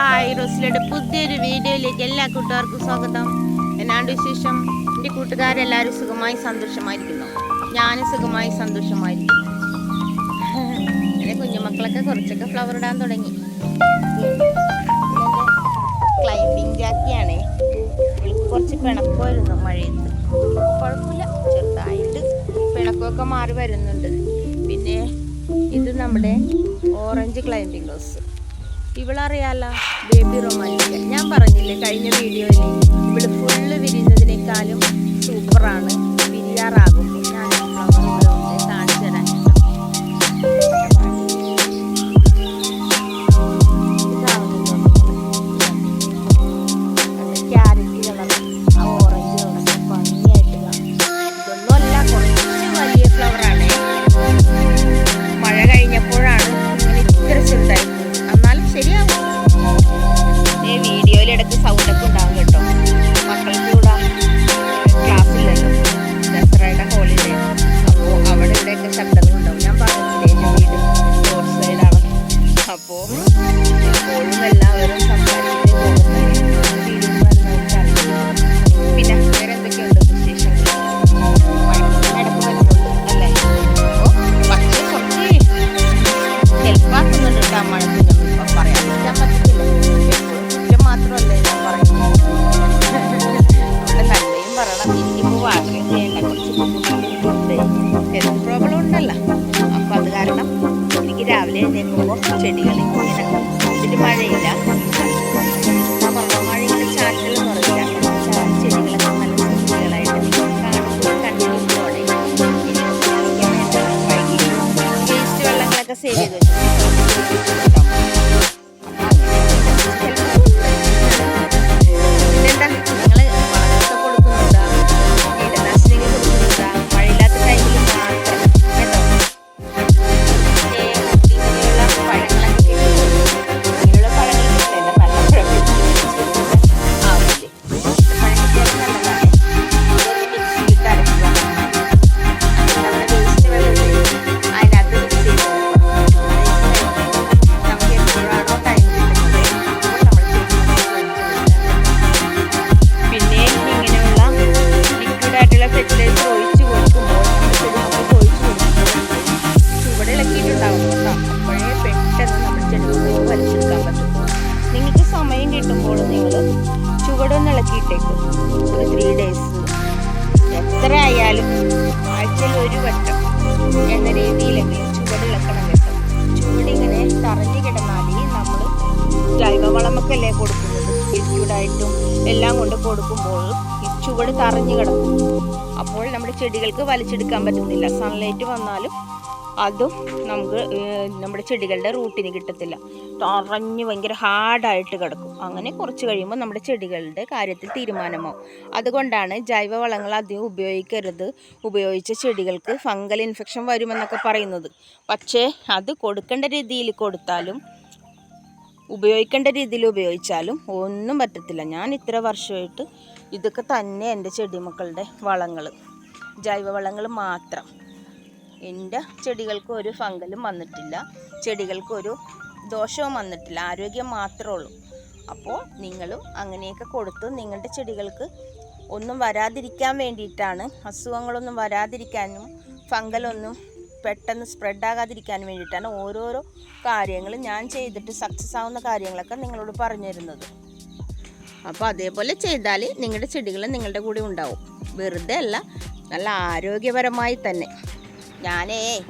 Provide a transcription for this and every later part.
Hi റോസിലയുടെ പുതിയൊരു വീഡിയോയിലേക്ക് എല്ലാ കൂട്ടുകാർക്കും സ്വാഗതം. എന്നാണ്ട് വിശേഷം? എന്റെ കൂട്ടുകാരെല്ലാവരും സുഖമായി സന്തോഷമായിരിക്കുന്നു. ഞാനും സുഖമായി സന്തോഷമായിരിക്കുന്നു. എന്റെ കുഞ്ഞുമക്കളൊക്കെ കുറച്ചൊക്കെ ഫ്ലവർ ഇടാൻ തുടങ്ങി. ക്ലൈമ്പിങ് ജാക്കിയാണ് കുറച്ച് പിണക്കമായിരുന്നു മഴയത്ത്. കുഴപ്പമില്ല ചെറുതായിട്ട് പിണക്കമൊക്കെ മാറി വരുന്നുണ്ട്. പിന്നെ ഇത് നമ്മുടെ ഓറഞ്ച് ക്ലൈമ്പിംഗ് റോസ് ഇവളറിയാല? ബേബി റൊമാന്റിക്ക ഞാൻ പറഞ്ഞില്ലേ കഴിഞ്ഞ വീഡിയോയിൽ ഇവൾ ഫുള്ള് വിരിഞ്ഞതിനേക്കാളും സൂപ്പറാണ് വിരിയാറാകുമ്പോൾ ബുദ്ധിമുട്ടുണ്ട് ഹെൽത്ത് പ്രോബ്ലം ഉണ്ടല്ലോ. അപ്പം അത് കാരണം എനിക്ക് രാവിലെ എഴുന്നേൽക്കുമ്പോൾ ചെടികൾ ഇങ്ങനെ. ഇതിന് മഴയില്ല. ഇളക്കിയിട്ടേക്കും ഒരു ത്രീ ഡേയ്സ് എത്ര ആയാലും ആഴ്ചയിൽ ഒരു വട്ടം എന്ന രീതിയിലെങ്കിലും ചുവടിളക്കണം കേട്ടോ ചുവട് തറഞ്ഞു കിടന്നാലേ നമ്മൾ ജൈവവളമൊക്കെ അല്ലേ കൊടുക്കുന്നത്? ലിക്വിഡായിട്ടും എല്ലാം കൊണ്ട് കൊടുക്കുമ്പോൾ ചുവട് തറഞ്ഞു കിടക്കും. അപ്പോൾ നമ്മുടെ ചെടികൾക്ക് വലിച്ചെടുക്കാൻ പറ്റുന്നില്ല. സൺലൈറ്റ് വന്നാലും അതും നമുക്ക് നമ്മുടെ ചെടികളുടെ റൂട്ടിന് കിട്ടത്തില്ല. തറഞ്ഞ് ഭയങ്കര ഹാർഡായിട്ട് കിടക്കും. അങ്ങനെ കുറച്ച് കഴിയുമ്പോൾ നമ്മുടെ ചെടികളുടെ കാര്യത്തിൽ തീരുമാനമാവും. അതുകൊണ്ടാണ് ജൈവവളങ്ങൾ അധികം ഉപയോഗിക്കരുത്. ഉപയോഗിച്ച ചെടികൾക്ക് ഫംഗൽ ഇൻഫെക്ഷൻ വരുമെന്നൊക്കെ പറയുന്നത്. പക്ഷേ അത് കൊടുക്കേണ്ട രീതിയിൽ കൊടുത്താലും ഉപയോഗിക്കേണ്ട രീതിയിൽ ഉപയോഗിച്ചാലും ഒന്നും പറ്റത്തില്ല. ഞാൻ ഇത്ര വർഷമായിട്ട് ഇതൊക്കെ തന്നെ എന്റെ ചെടിമക്കളുടെ വളങ്ങൾ ജൈവവളങ്ങൾ മാത്രം. എന്റെ ചെടികൾക്ക് ഒരു ഫംഗലും വന്നിട്ടില്ല ചെടികൾക്ക് ഒരു ദോഷവും വന്നിട്ടില്ല ആരോഗ്യം മാത്രമേ ഉള്ളൂ. അപ്പോൾ നിങ്ങളും അങ്ങനെയൊക്കെ കൊടുത്ത് നിങ്ങളുടെ ചെടികൾക്ക് ഒന്നും വരാതിരിക്കാൻ വേണ്ടിയിട്ടാണ് അസുഖങ്ങളൊന്നും വരാതിരിക്കാനും ഫംഗലൊന്നും പെട്ടെന്ന് സ്പ്രെഡ് ആകാതിരിക്കാൻ വേണ്ടിയിട്ടാണ് ഓരോരോ കാര്യങ്ങൾ ഞാൻ ചെയ്തിട്ട് സക്സസ് ആവുന്ന കാര്യങ്ങളൊക്കെ നിങ്ങളോട് പറഞ്ഞു തരുന്നത് അപ്പോൾ അതേപോലെ ചെയ്താൽ നിങ്ങളുടെ ചെടികൾ നിങ്ങളുടെ കൂടെ ഉണ്ടാവും. വെറുതെ അല്ല നല്ല ആരോഗ്യപരമായി തന്നെ. ഞാനേ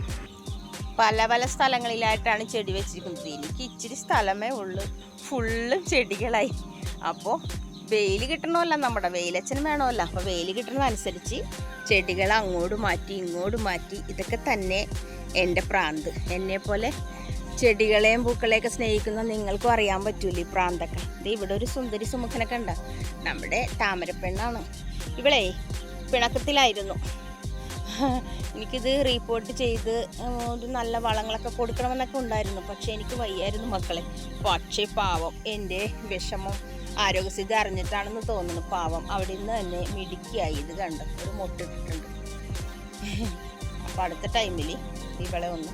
പല പല സ്ഥലങ്ങളിലായിട്ടാണ് ചെടി വെച്ചിരിക്കുന്നത്. എനിക്ക് ഇച്ചിരി സ്ഥലമേ ഉള്ളൂ. ഫുള്ളും ചെടികളായി. അപ്പോൾ വെയിൽ കിട്ടണമല്ല നമ്മുടെ വെയിലച്ഛനും വേണമല്ല. അപ്പോൾ വെയിൽ കിട്ടുന്നതനുസരിച്ച് ചെടികൾ അങ്ങോട്ട് മാറ്റി ഇങ്ങോട്ട് മാറ്റി ഇതൊക്കെ തന്നെ എന്റെ പ്രാന്ത്. എന്നെ പോലെ ചെടികളെയും പൂക്കളെയൊക്കെ സ്നേഹിക്കുന്ന നിങ്ങൾക്കും അറിയാൻ പറ്റൂലേ ഈ പ്രാന്തൊക്കെ. ഇത് ഇവിടെ ഒരു സുന്ദരി സുമുഖനൊക്കെ ഉണ്ട്. നമ്മുടെ താമരപ്പെണ്ണാണ്. ഇവളെ പിണക്കത്തിലായിരുന്നു. എനിക്കിത് റീപ്പോർട്ട് ചെയ്ത് ഒരു നല്ല വളങ്ങളൊക്കെ കൊടുക്കണമെന്നൊക്കെ ഉണ്ടായിരുന്നു. പക്ഷേ എനിക്ക് വയ്യായിരുന്നു മക്കളെ. പക്ഷേ പാവം എന്റെ വിഷമം ആരോഗ്യസ്ഥിതി അറിഞ്ഞിട്ടാണെന്ന് തോന്നുന്നു. പാവം അവിടെ നിന്ന് തന്നെ മിടുക്കിയായി. ഇത് കണ്ട്. ഒരു മുട്ടിട്ടിട്ടുണ്ട്. അപ്പോൾ അടുത്ത ടൈമിൽ ഇവളെ ഒന്ന്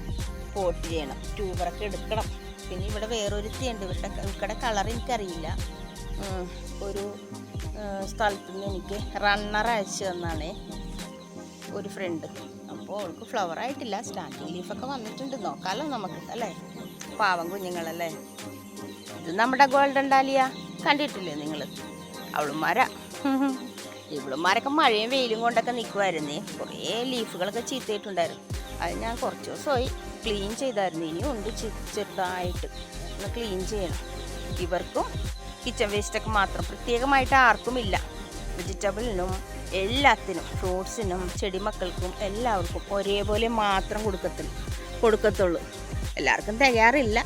പോട്ട് ചെയ്യണം. ട്യൂബറൊക്കെ എടുക്കണം. പിന്നെ ഇവിടെ വേറൊരുത്തിയുണ്ട്. ഇവരുടെ ഇവരുടെ കളർ എനിക്കറിയില്ല. ഒരു സ്ഥലത്ത് നിന്ന് എനിക്ക് റണ്ണർ അയച്ചു തന്നാണ് ഒരു ഫ്രണ്ട് അപ്പോൾ അവൾക്ക് ഫ്ലവർ ആയിട്ടില്ല. സ്റ്റാർട്ടിങ് ലീഫൊക്കെ വന്നിട്ടുണ്ട്. നോക്കാമല്ലോ നമുക്ക് അല്ലേ? പാവം കുഞ്ഞുങ്ങളല്ലേ? ഇത് നമ്മുടെ ഗോൾഡൻ ഡാലിയ കണ്ടിട്ടില്ലേ നിങ്ങൾ അവളുമാരാ ഇവളുമാരൊക്കെ മഴയും വെയിലും കൊണ്ടൊക്കെ നിൽക്കുമായിരുന്നേ കുറേ ലീഫുകളൊക്കെ ചീത്തയിട്ടുണ്ടായിരുന്നു. അത് ഞാൻ കുറച്ച് ദിവസമായി ക്ലീൻ ചെയ്തായിരുന്നു. ഇനിയും ഉണ്ട് ചെറുതായിട്ട് ഒന്ന് ക്ലീൻ ചെയ്യണം. ഇവർക്കും കിച്ചൺ വേസ്റ്റൊക്കെ മാത്രം പ്രത്യേകമായിട്ട് ആർക്കും ഇല്ല. വെജിറ്റബിളിനും എല്ലാത്തിനും ഫ്രൂട്ട്സിനും ചെടിമക്കൾക്കും എല്ലാവർക്കും ഒരേപോലെ മാത്രം കൊടുക്കത്തുള്ളൂ. കൊടുക്കത്തുള്ളൂ. എല്ലാവർക്കും തികയാറില്ല.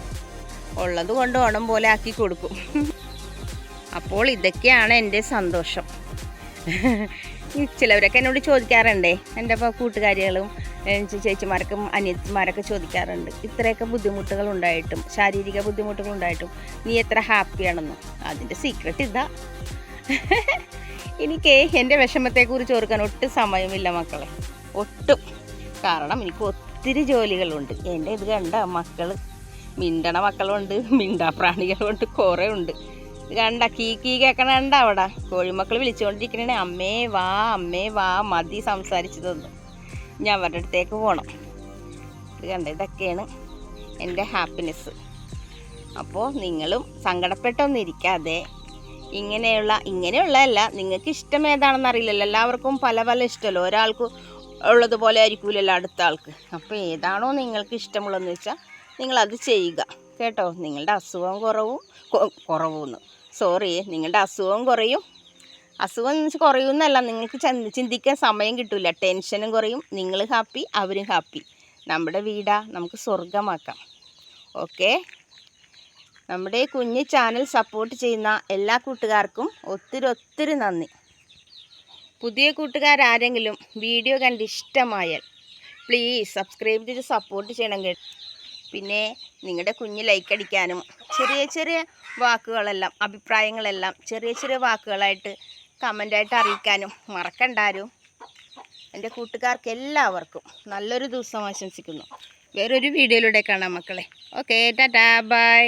ഉള്ളത് കൊണ്ട് ഓണം പോലെ ആക്കി കൊടുക്കും. അപ്പോൾ ഇതൊക്കെയാണ് എന്റെ സന്തോഷം. ചിലവരൊക്കെ എന്നോട് ചോദിക്കാറുണ്ടേ. എന്റെ ഇപ്പോൾ കൂട്ടുകാരികളും ചേച്ചിമാർക്കും അനിയത്തിമാരൊക്കെ ചോദിക്കാറുണ്ട്. ഇത്രയൊക്കെ ബുദ്ധിമുട്ടുകൾ ഉണ്ടായിട്ടും ശാരീരിക ബുദ്ധിമുട്ടുകൾ ഉണ്ടായിട്ടും നീ എത്ര ഹാപ്പിയാണെന്ന് അതിന്റെ സീക്രട്ട് ഇതാ. എനിക്ക് എന്റെ വിഷമത്തെക്കുറിച്ച് ഓർക്കാൻ ഒട്ടും സമയമില്ല മക്കളെ. ഒട്ടും. കാരണം എനിക്ക് ഒത്തിരി ജോലികളുണ്ട്. എന്റെ ഇത് കണ്ട മക്കൾ മിണ്ടണ മക്കളുണ്ട് മിണ്ടാ പ്രാണികളുണ്ട് കുറേ ഉണ്ട് കണ്ട കീ കീ കേൾക്കണ കണ്ട അവിടെ? കോഴിമക്കൾ വിളിച്ചുകൊണ്ടിരിക്കണേ അമ്മേ വാ അമ്മേ വാ മതി സംസാരിച്ചതൊന്നും. ഞാൻ അവരുടെ അടുത്തേക്ക് പോകണം ഇത് കണ്ട ഇതൊക്കെയാണ് എന്റെ ഹാപ്പിനെസ് അപ്പോൾ നിങ്ങളും സങ്കടപ്പെട്ടൊന്നും ഇരിക്കാതെ ഇങ്ങനെയുള്ള ഇങ്ങനെയുള്ളതല്ല നിങ്ങൾക്ക് ഇഷ്ടം ഏതാണെന്ന് അറിയില്ലല്ലോ. എല്ലാവർക്കും പല പല ഇഷ്ടമല്ലോ? ഒരാൾക്ക് ഉള്ളതുപോലെ ആയിരിക്കില്ലല്ലോ അടുത്ത ആൾക്ക്. അപ്പോൾ ഏതാണോ നിങ്ങൾക്ക് ഇഷ്ടമുള്ളതെന്ന് വെച്ചാൽ നിങ്ങളത് ചെയ്യുക. കേട്ടോ? നിങ്ങളുടെ അസുഖം കുറവും കുറവും കുറവുമെന്ന് സോറി നിങ്ങളുടെ അസുഖം കുറയും. അസുഖം എന്ന് വെച്ചാൽ കുറയുമെന്നല്ല നിങ്ങൾക്ക് ചിന്തിക്കാൻ സമയം കിട്ടില്ല ടെൻഷനും കുറയും. നിങ്ങൾ ഹാപ്പി അവരും ഹാപ്പി നമ്മുടെ വീടാ നമുക്ക് സ്വർഗമാക്കാം ഓക്കെ നമ്മുടെ കുഞ്ഞ് ചാനൽ സപ്പോർട്ട് ചെയ്യുന്ന എല്ലാ കൂട്ടുകാർക്കും ഒത്തിരി ഒത്തിരി നന്ദി. പുതിയ കൂട്ടുകാരാരെങ്കിലും വീഡിയോ കണ്ട് ഇഷ്ടമായാൽ പ്ലീസ് സബ്സ്ക്രൈബ് ചെയ്ത് സപ്പോർട്ട് ചെയ്യണം കേട്ടോ. പിന്നെ നിങ്ങളുടെ കുഞ്ഞ് ലൈക്ക് അടിക്കാനും ചെറിയ ചെറിയ വാക്കുകളെല്ലാം അഭിപ്രായങ്ങളെല്ലാം ചെറിയ ചെറിയ വാക്കുകളായിട്ട് കമന്റായിട്ട് അറിയിക്കാനും മറക്കണ്ടാരും എന്റെ കൂട്ടുകാർക്ക് എല്ലാവർക്കും നല്ലൊരു ദിവസം ആശംസിക്കുന്നു. വേറൊരു വീഡിയോയിലൂടെ കാണാം മക്കളെ. Okay tata bye